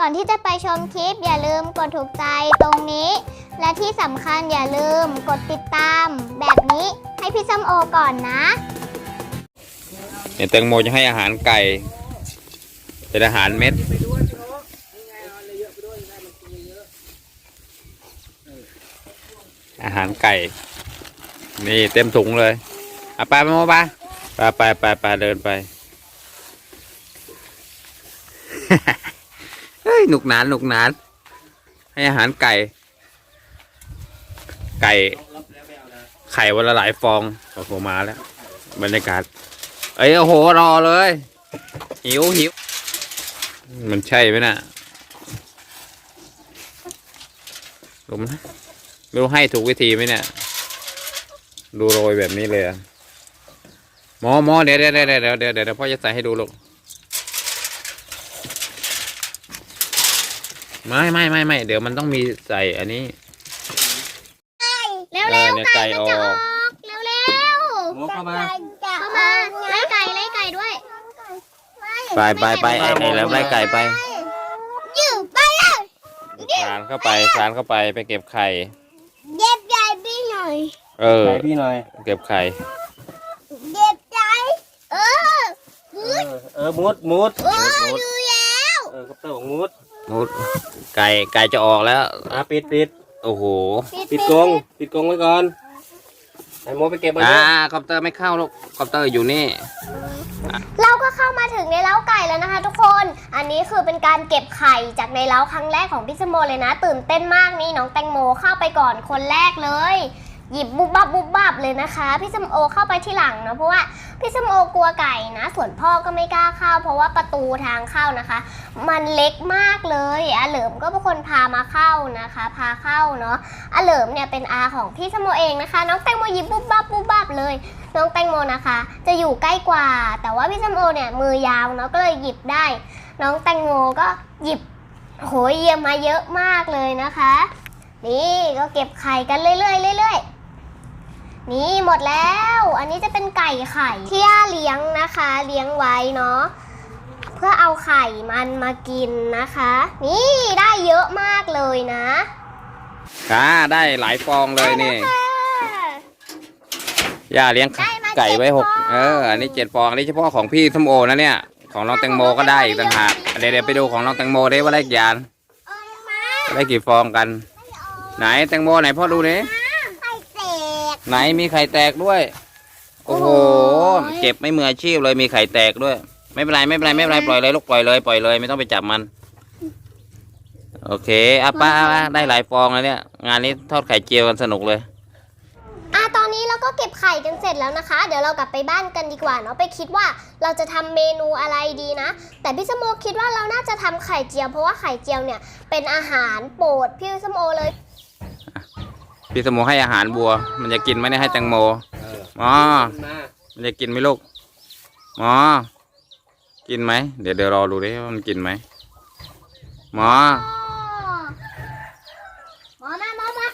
ก่อนที่จะไปชมคลิปอย่าลืมกดถูกใจตรงนี้ และที่สำคัญอย่าลืมกดติดตาม แบบนี้ให้พี่ส้มโอก่อนนะเนี่ยแตงโมจะให้อาหารไก่ เป็นอาหารเม็ด อาหารไก่ นี่เต็มถุงเลยเอาไปไปโมไปไปไปไปไปเดินไป หนุกหนานหนุกหนาน ให้อาหารไก่ ไก่ ไข่วันละหลายฟองโอ้โหมาแล้ว บรรยากาศ เอ้ยโอ้โหรอเลย หิวหิว มันใช่ไหมน่ะรู้ไหมไม่รู้ให้ถูกวิธีไหมเนี่ย ดูโรยแบบนี้เลยอะหมอหมอเดี๋ยวเดี๋ยวเดี๋ยวเดี๋ยวเดี๋ยวพ่อจะใส่ให้ดูลูก ไม่ไม่ไม่ไม่เดี๋ยวมันต้องมีใส่อันนี้ เร็วเออๆเนี่ยไก่ไก่มันจะออออกกเร็วโมเข้ามา ๆเข้ามาไล่ไก่ไล่ไก่ด้วย ไปไปไปไอ้ไอ้แล้วไล่ไก่ไปยืบไปเลยสารเข้าไปสารเข้าไปไปเก็บไข่ เย็บใหญ่พี่หน่อยเออไหนพี่หน่อย เก็บไข่เย็บใจเออเออเออมุดมุดโอ้ดูแล้ว เออคอปเตอร์ของมุด มุดไก่ไก่จะออกแล้ว อะปิดปิดโอ้โหปิดกรงปิดกรงไว้ก่อนไอ้โมไปเก็บมันอ่าด้วยคอปเตอร์ไม่เข้าลูกคอปเตอร์อยู่นี่ เราก็เข้ามาถึงในเล้าไก่แล้วนะคะ ทุกคน อันนี้คือเป็นการเก็บไข่จากในเล้าครั้งแรกของพี่สมโมเลยนะ ตื่นเต้นมากนี่น้องแตงโมเข้าไปก่อนคนแรกเลย หยิบบุบบับบุบบับเลยนะคะ พี่สมโอเข้าไปที่หลังนะเพราะว่าพี่สมโอกลัวไก่นะ ส่วนพ่อก็ไม่กล้าเข้า เพราะว่าประตูทางเข้านะคะ มันเล็กมากเลยอาเหลิมก็เป็นคนพามาเข้านะคะ พาเข้าเนาะอาเหลิมเนี่ยเป็นอาของพี่สมโมเองนะคะ น้องแตงโมหยิบบุบบับบุบบับเลย น้องแตงโมนะคะ จะอยู่ใกล้กว่า แต่ว่าพี่สมโอเนี่ยมือยาวเนาะก็เลยหยิบได้ น้องแตงโมก็หยิบโหยเยี่ยมมาเยอะมากเลยนะคะ นี่ก็เก็บไข่กันเรื่อยๆเรื่อยๆ นี่หมดแล้ว อันนี้จะเป็นไก่ไข่ที่ย่าเลี้ยงนะคะ เลี้ยงไว้เนาะเพื่อเอาไข่มันมากินนะคะ นี่ได้เยอะมากเลยนะอ่าได้หลายฟองเลยนี่ค่ะย่าเลี้ยงได้มาไก่ไว้เจ็ดหกฟอง เออ อันนี้เจ็ดฟอง อันนี้เฉพาะของพี่ส้มโอนะเนี่ย ของน้องแตงโมก็ได้อีกต่างหากเดี๋ยวเดี๋ยวไปดูของน้องแตงโมได้ว่าได้กี่อันออกมาได้กี่ฟองกัน ไหนแตงโมไหนพ่อดูนี่ไข่แตก ไหนมีไข่แตกด้วย โอ้โหเก็บไม่มืออาชีพเลยมีไข่แตกด้วย ไม่เป็นไรไม่เป็นไรไม่เป็นไรปล่อยเลยลูกปล่อยเลยปล่อยเลยไม่ต้องไปจับมัน โอเคอะป้าได้หลายฟองแล้วเนี่ย งานนี้ทอดไข่เจียวกันสนุกเลย อะตอนนี้เราก็เก็บไข่กันเสร็จแล้วนะคะ เดี๋ยวเรากลับไปบ้านกันดีกว่าเนาะไปคิดว่าเราจะทำเมนูอะไรดีนะ แต่พี่สมโอคิดว่าเราน่าจะทำไข่เจียว เพราะว่าไข่เจียวเนี่ยเป็นอาหารโปรดพี่สมโอเลย พี่สมโมให้อาหารบัว มันจะกินไหมเนี่ยให้แตงโมเอออ๋อมามันจะกินไหมลูกหมอกินไหมเดี๋ยวเดี๋ยวรอดูดิว่ามันกินไหมหมอหมอมาหมอมา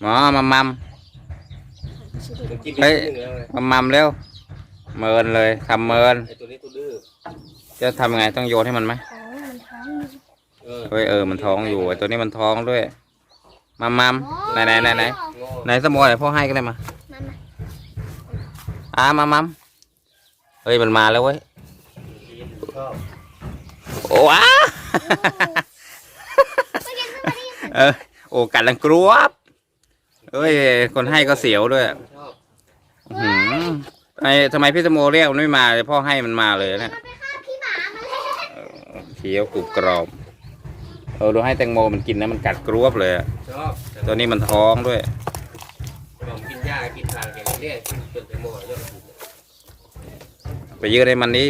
หมอมัมมัมมันกินเฮ้ยนิดนึงแล้วไงมัมมัมเร็วเมินเลยทำเมินไอ้ตัวนี้ตัวดื้อจะทำยังไงต้องโยนให้มันไหมเออเฮ้ยเออมันท้องอยู่ไอ้ตัวนี้มันท้องด้วย มัมมัมไหนไหนไหนไหนโง่ไหนสมอไหนพ่อให้ก็ได้มามามาอ่ามัมมัมเฮ้ยมันมาแล้วเว้ยชอบโอ้ว้าเออโอ้กัดลังกรวบเอ้ย คนให้ก็เสียวด้วยชอบอื้อหือไอ้ทำไมพี่สมโมเรียกมันไม่มาเลยพ่อให้มันมาเลยเนี่ยมันไปฆ่าพี่หมามาแล้วเคี้ยวกรุบกรอบ เออดูให้แตงโมมันกินนะมันกัดกรวบเลยอะชอบแต่ตัวนี้มันท้องด้วย ผมกินหญ้ากินทางแกงเนี่ยกินจนแตงโมเยอะไปยืดให้มันดิ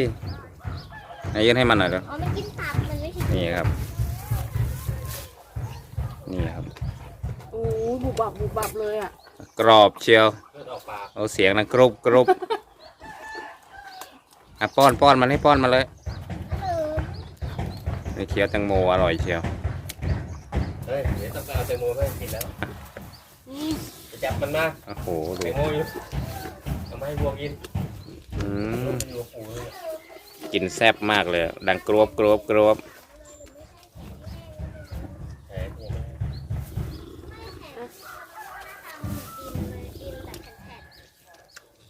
ไหนยืดให้มันหน่อยเด้ออ๋อมันกินตับมันไม่ใช่นี่ครับ นี่ครับ โอ้ยบุบบับบุบบับเลยอะกรอบเชียว เลือดออกปากเอาเสียงนะกรุบกรุบอะป้อนป้อนมันให้ป้อนมาเลย เออ นี่เคี้ยวแตงโมอร่อยเชียว เดี๋ยวต้องไปเอาแตงโมไปกินแล้วไปจับมันมาโอ้โหแตดูโมอยู่ทำให้วัวกินอืมกินแซ่บมากเลย ดังกรวบกรวบกรวบ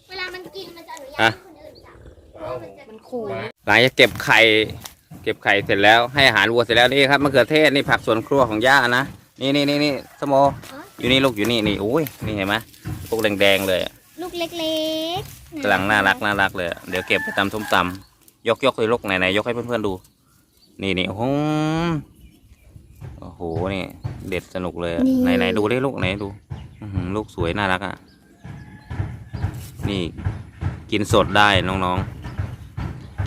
เวลามันกินมันจะอนุญาตให้คนอื่นจับเพราะมันจะมันขู่ หลังจะเก็บไข่ เก็บไข่เสร็จแล้วให้อาหารวัวเสร็จแล้วนี่ครับมะเขือเทศนี่ผักสวนครัวของย่านะนี่นี่นี่นี่สโมอยู่นี่ลูกอยู่นี่นี่อุ้ยนี่เห็นไหมพวกแดงๆเลยอะลูกเล็กๆกำลังน่ารักน่ารักเลยอะเดี๋ยวเก็บไปตำส้มตำยกยกเลยลูกไหนไหนยกให้เพื่อนๆดู นี่นี่โอ้โหโอ้โหนี่เด็ดสนุกเลยอะไหนไหนดูได้ลูกไหนดูอื้อหือลูกสวยน่ารักอะนี่กินสดได้น้องๆ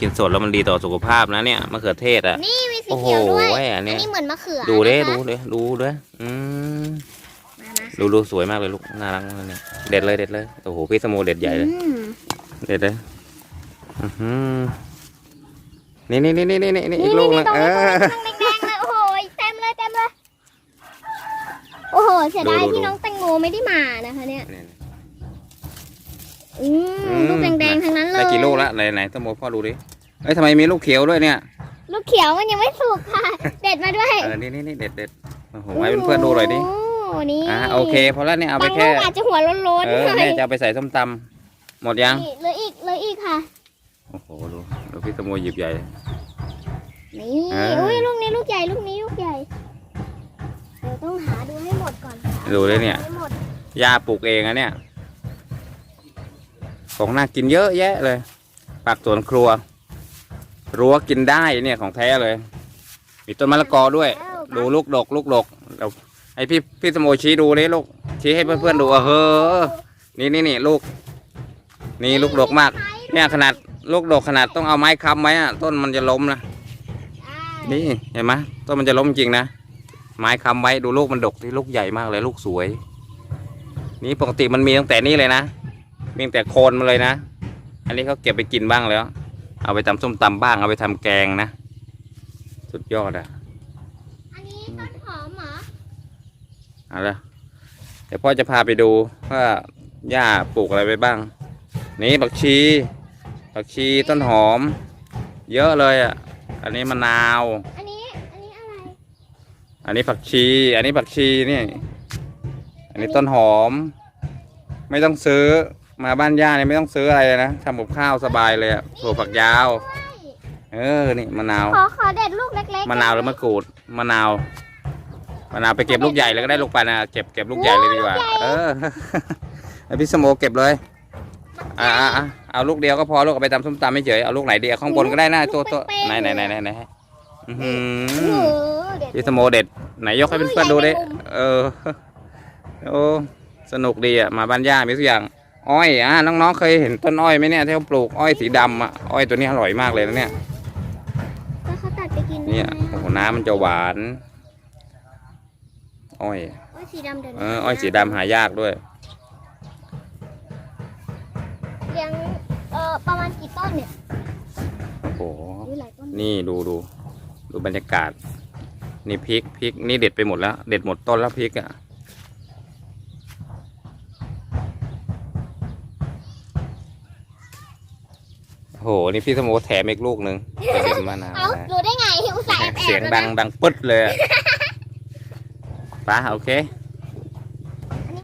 กินสดแล้วมันดีต่อสุขภาพนะเนี่ยมะเขือเทศอะ นี่มีสีโอ้โหเขียวด้วยอัอันนเนี้ยนี้เหมือนมะเขือดูเด้นะคะดูเด้ดูเด้อืมมานะดูดูสวยมากเลยลูกน่ารักมากเลยเนี่ยเด็ดเลยเด็ดเลยโอ้โหพี่สโมเด็ดใหญ่เลย อืมเด็ดเลยอื้อหือนี่นี่นี่นี่นี่นี่อีนี่กลูนี่กนี่นึงตรงเอนี้ตรงอนี้แดงๆเลยโอ้โหเต็มเลยเต็มเลย โอ้โหเสียดายดูดู ที่น้องแตงโมไม่ได้มานะคะเนี่ยนี่อื อืมมลูกแดงๆทั้งนั้นเลยได้กี่ลูกละไหนไหนสโมพ่อดูดิเอ้ยทำไมมีลูกเขียวด้วยเนี่ย ลูกเขียวมันยังไม่สุกค่ะ เด็ดมาด้วยเออนี่นี่นี่เด็ดเด็ดโอ้โหให้เพื่อนๆดูหน่อยดิโอ้นี่อะโอเคพอแล้วเนี่ยเอาไปบางลูแค่กอาจจะหัวโล้นเอๆอหน่อยแม่จะเอาไปใส่ส้มตำหมดยัง นี่เหลืออีกเหลืออีกค่ะ โอ้โหดูดูพี่สโมหยิบใหญ่ นี่ อ่า อุ้ยลูกนี้ลูกใหญ่ลูกนี้ลูกใหญ่ เดี๋ยวต้องหาดูให้หมดก่อนค่ะดูเลยเนี่ย ให้หมด ย่าปลูกเองอะเนี่ย ของน่ากินเยอะแยะเลยปักสวนครัว รั้วกินได้เนี่ยของแท้เลย มีต้นมะละกอด้วย ดูลูกดก ลูกดกเราให้พี่พี่สโมชี้ดูนี่ลูกชี้ให้เพื่อนๆดูเออเฮ้อนี่นี่นี่ลูก นี่ลูกดกมาก เนี่ยขนาดลูกดกขนาดต้องเอาไม้ค้ำไว้อะต้นมันจะล้มนะอ่านี่เห็นไหมต้นมันจะล้มจริงนะไม้ค้ำไว้ดูลูกมันดกที่ลูกใหญ่มากเลยลูกสวย นี่ปกติมันมีตั้งแต่นี่เลยนะ มีตั้งแต่โคนมันเลยนะ อันนี้เขาเก็บไปกินบ้างแล้ว เอาไปทำส้มตำบ้าง เอาไปทำแกงนะ สุดยอดอะอันนี้ต้นหอมเหรอเอาละเดี๋ยวพ่อจะพาไปดูว่าย่าปลูกอะไรไปบ้าง นี่ผักชีผักชีต้นหอม เยอะเลยอะอันนี้มะนาว อันนี้ อันนี้อะไร อันนี้ผักชี อันนี้ผักชีนี่ อันนี้ต้นหอม ไม่ต้องซื้อ มาบ้านย่าเนี่ยไม่ต้องซื้ออะไรเลยนะทำกับข้าวสบายเลยอะถั่วฝักยาว เออ นี่มะนาว ขอขอเด็ดลูกเล็กๆมะนาวแล้วมะกรูด มะนาว มะนาวไปเก็บลูกใหญ่เลยก็ได้ลูกปานะเก็บเก็บลูกใหญ่เลยดีกว่า เออให้พี่สมโอเก็บเลยอ่าอ่าเอาลูกเดียวก็พอลูกเอาไปตำส้มตำไม่เฉย เอาลูกไหนดีเอาข้างบนก็ได้นะตัวตัวไหนไหนไหนไหนไหนอื้อหืโอ้โหอเด็ดพี่สมโอเด็ด ไหนยกให้เพื่อนๆดูดิ เออ โอ้ สนุกดีอะ มาบ้านย่ามีทุกอย่าง อ้อยอะน้องๆเคยเห็นต้นอ้อยไหมเนี่ยที่เขาปลูกอ้อยสีดำอะอ้อยตัวนี้อร่อยมากเลยนะเนี่ยแล้วเขาตัดไปกินได้เนี่ยไหมโอ้โหน้ำมันจะหวาน อ้อยอ้อยสีดำเดี๋ยวเอนะออ้อยสีดำหายากด้วย เลี้ยงเอ่อประมาณกี่ต้นเนี่ยโอ้โหอุ้ยหลายต้นนี่ดูดูดูบรรยากาศ นี่พริกพริกนี่เด็ดไปหมดแล้ว เด็ดหมดต้นแล้วพริกอะ โห นี่พี่สมโอแถมอีกลูกหนึ่งจะเป็นมะนาวเอ้านะรู้ได้ไงอุตส่าห์แอบๆเสียงแล้วดังนะดังปึ๊ดเลยอะไป้าโอเค